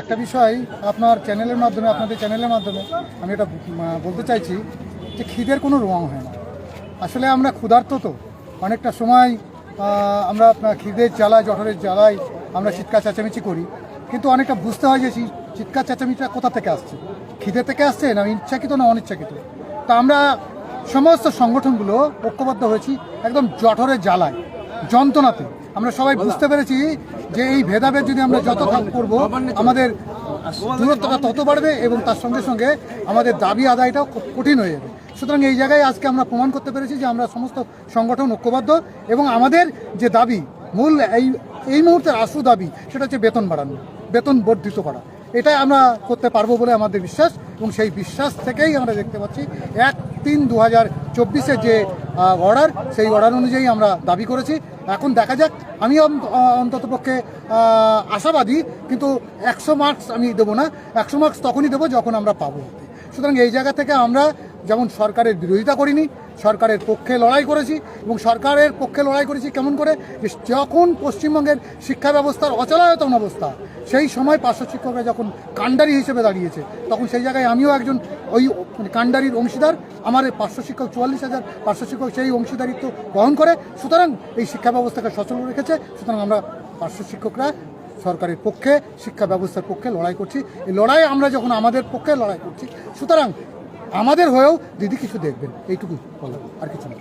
একটা বিষয় আপনার চ্যানেলের মাধ্যমে আপনাদের চ্যানেলের মাধ্যমে আমি এটা বলতে চাইছি যে খিদের কোনো রং হয় না। আসলে আমরা ক্ষুধার্ত তো। অনেকটা সময় আমরা আপনার খিদের জ্বালায় জঠরের জ্বালায় আমরা চিৎকার চেঁচামেচি করি। কিন্তু অনেকটা বুঝতে হয় যে চিৎকার চেঁচামেচিটা কোথা থেকে আসছে? খিদে থেকে আসছে না ইচ্ছাকৃত না অনিচ্ছাকৃত? তা আমরা সমস্ত সংগঠনগুলো ঐক্যবদ্ধ হয়েছি একদম জঠরের জ্বালায় যন্ত্রণাতে। আমরা সবাই বুঝতে পেরেছি যে এই ভেদাভেদ যদি আমরা যত করব, আমাদের দূরত্বটা তত বাড়বে এবং তার সঙ্গে সঙ্গে আমাদের দাবি আদায়টাও খুব কঠিন হয়ে যাবে। সুতরাং এই জায়গায় আজকে আমরা প্রমাণ করতে পেরেছি যে আমরা সমস্ত সংগঠন ঐক্যবদ্ধ এবং আমাদের যে দাবি, মূল এই এই মুহূর্তের আশু দাবি, সেটা হচ্ছে বেতন বাড়ানো, বেতন বর্ধিত করা। এটাই আমরা করতে পারব বলে আমাদের বিশ্বাস এবং সেই বিশ্বাস থেকেই আমরা দেখতে পাচ্ছি এক তিন দু হাজার চব্বিশের যে অর্ডার সেই অর্ডার অনুযায়ী আমরা দাবি করেছি। এখন দেখা যাক, আমি অন্তত পক্ষে আশাবাদী, কিন্তু একশো মার্কস আমি দেবো না। একশো মার্কস তখনই দেবো যখন আমরা পাবো সুতরাং এই জায়গা থেকে আমরা যেমন সরকারের বিরোধিতা করিনি সরকারের পক্ষে লড়াই করেছি এবং সরকারের পক্ষে লড়াই করেছি কেমন করে যখন পশ্চিমবঙ্গের শিক্ষা ব্যবস্থার অচলায়তন অবস্থা, সেই সময় পার্শ্ব শিক্ষকরা যখন কাণ্ডারি হিসেবে দাঁড়িয়েছে, তখন সেই জায়গায় আমিও একজন ওই মানে কাণ্ডারির অংশীদার, আমার এই পার্শ্ব শিক্ষক চুয়াল্লিশ হাজার পার্শ্ব শিক্ষক সেই অংশীদারিত্ব বহন করে, সুতরাং এই শিক্ষা ব্যবস্থাকে সচল রেখেছে, সুতরাং আমরা পার্শ্ব শিক্ষকরা সরকারের পক্ষে, শিক্ষা ব্যবস্থার পক্ষে লড়াই করছি। এই লড়াই আমরা যখন আমাদের পক্ষে লড়াই করছি, সুতরাং আমাদের হয়েও দিদি কিছু দেখবেন এইটুকুই বলা আর কিছু না।